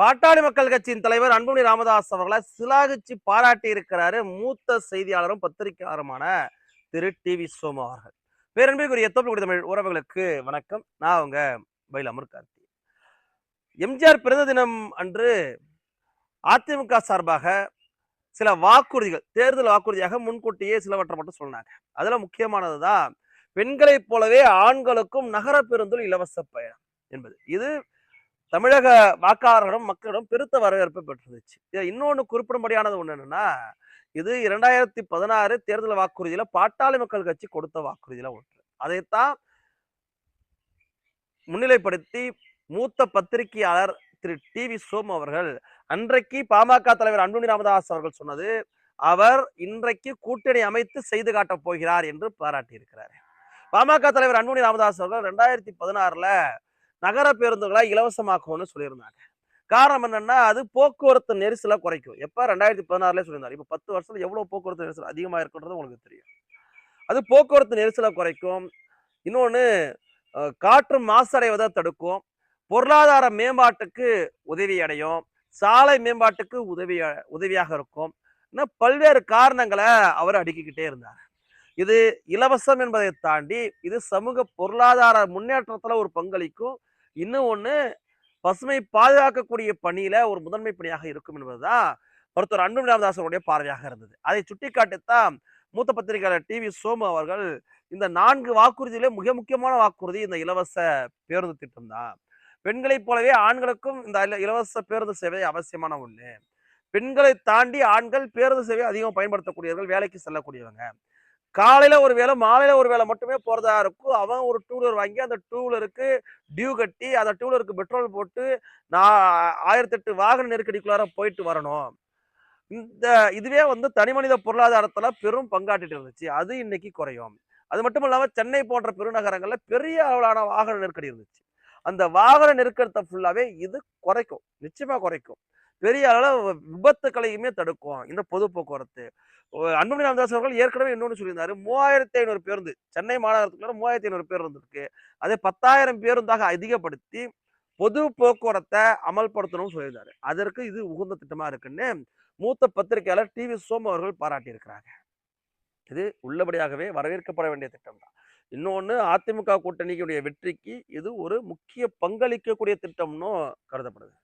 பாட்டாளி மக்கள் கட்சியின் தலைவர் அன்புமணி ராமதாஸ் அவர்களை சிலாகிச்சு பாராட்டி இருக்கிறாரு. மூத்த செய்தியாளரும் பத்திரிகையாளருமான திரு டி வி சோமு அவர்கள். பேரன்பிற்குரிய தோப்பு தமிழ் உறவுகளுக்கு வணக்கம். நான் அவங்க பயில் அமர் கார்த்தி. எம்ஜிஆர் பிறந்த தினம் அன்று அதிமுக சார்பாக சில வாக்குறுதிகள் தேர்தல் வாக்குறுதியாக முன்கூட்டியே சிலவற்றை மட்டும் சொன்னாங்க. அதுல முக்கியமானதுதான் பெண்களைப் போலவே ஆண்களுக்கும் நகர பேருந்தில் இலவச பயணம் என்பது. இது தமிழக வாக்காளர்களும் மக்களிடம் பெருத்த வரவேற்பை பெற்றிருந்துச்சு இது இன்னொன்று குறிப்பிடும்படியானது ஒன்று என்னன்னா இது இரண்டாயிரத்தி பதினாறு தேர்தல் வாக்குறுதியில பாட்டாளி மக்கள் கட்சி கொடுத்த வாக்குறுதியில ஒன்று. அதைத்தான் முன்னிலைப்படுத்தி மூத்த பத்திரிகையாளர் திரு. டி. வி. சோம் அவர்கள் அன்றைக்கு பாமக தலைவர் அன்புமணி ராமதாஸ் அவர்கள் சொன்னது அவர் இன்றைக்கு கூட்டணி அமைத்து செய்து காட்டப் போகிறார் என்று பாராட்டியிருக்கிறார். பாமக தலைவர் அன்புமணி ராமதாஸ் அவர்கள் ரெண்டாயிரத்தி பதினாறுல நகர பேருந்துகளை இலவசமாக்கும்னு சொல்லியிருந்தாங்க. காரணம் என்னன்னா அது போக்குவரத்து நெரிசலை குறைக்கும். எப்போ? ரெண்டாயிரத்தி பதினாறுல சொல்லியிருந்தார். இப்போ பத்து வருஷத்துல எவ்வளோ போக்குவரத்து நெரிசல் அதிகமாக இருக்குன்றது உங்களுக்கு தெரியும். அது போக்குவரத்து நெரிசலை குறைக்கும். இன்னொன்று காற்று மாசடைவதை தடுக்கும். பொருளாதார மேம்பாட்டுக்கு உதவி அடையும். சாலை மேம்பாட்டுக்கு உதவி உதவியாக இருக்கும். இன்னும் பல்வேறு காரணங்களை அவர் அடுக்கிக்கிட்டே இருந்தார். இது இலவசம் என்பதை தாண்டி இது சமூக பொருளாதார முன்னேற்றத்துல ஒரு பங்களிக்கும். இன்னும் ஒண்ணு பசுமை பாதுகாக்கக்கூடிய பணியில ஒரு முதன்மை பணியாக இருக்கும் என்பதுதான் மருத்துவர் ஒருத்தர் ராமதாஸ் அவருடைய பார்வையாக இருந்தது. அதை சுட்டிக்காட்டித்தான் மூத்த பத்திரிகையாளர் டி வி சோமு அவர்கள் இந்த நான்கு வாக்குறுதியிலே மிக முக்கியமான வாக்குறுதி இந்த இலவச பேருந்து திட்டம் தான் பெண்களைப் போலவே ஆண்களுக்கும் இந்த இலவச பேருந்து சேவை அவசியமான ஒண்ணு. பெண்களை தாண்டி ஆண்கள் பேருந்து சேவை அதிகம் பயன்படுத்தக்கூடியவர்கள் வேலைக்கு செல்லக்கூடியவங்க. காலையில் ஒரு வேளை மாலையில் ஒரு வேளை மட்டுமே போகிறதா இருக்கும். அவன் ஒரு டூ வீலர் வாங்கி அந்த டூ வீலருக்கு டியூ கட்டி அந்த டூ வீலருக்கு பெட்ரோல் போட்டு நான் ஆயிரத்தெட்டு வாகன நெருக்கடிக்குள்ளார போயிட்டு வரணும். இந்த இதுவே வந்து தனி மனித பொருளாதாரத்தில் பெரும் பங்காற்றிட்டு இருந்துச்சு. அது இன்னைக்கு குறையும். அது மட்டும் இல்லாமல் சென்னை போன்ற பெருநகரங்களில் பெரிய அளவிலான வாகன நெருக்கடி இருந்துச்சு. அந்த வாகன நெருக்கத்தை ஃபுல்லாகவே இது குறைக்கும். நிச்சயமாக குறைக்கும். பெரிய அளவு விபத்துக்களையுமே தடுக்கும் இந்த பொது போக்குவரத்து. அன்புமணி ராமதாஸ் அவர்கள் ஏற்கனவே இன்னொன்று சொல்லியிருந்தாரு. மூவாயிரத்தி ஐநூறு பேருந்து சென்னை மாநகரத்துக்குள்ள மூவாயிரத்தி ஐநூறு பேருந்து இருக்கு அதே பத்தாயிரம் பேருந்தாக அதிகப்படுத்தி பொது போக்குவரத்தை அமல்படுத்தணும்னு சொல்லியிருந்தாரு. அதற்கு இது உகந்த திட்டமா இருக்குன்னு மூத்த பத்திரிகையாளர் டி வி அவர்கள் பாராட்டியிருக்கிறாங்க. இது உள்ளபடியாகவே வரவேற்கப்பட வேண்டிய திட்டம் தான் இன்னொன்று அதிமுக கூட்டணிக்குடைய வெற்றிக்கு இது ஒரு முக்கிய பங்களிக்கக்கூடிய திட்டம்னு கருதப்படுது.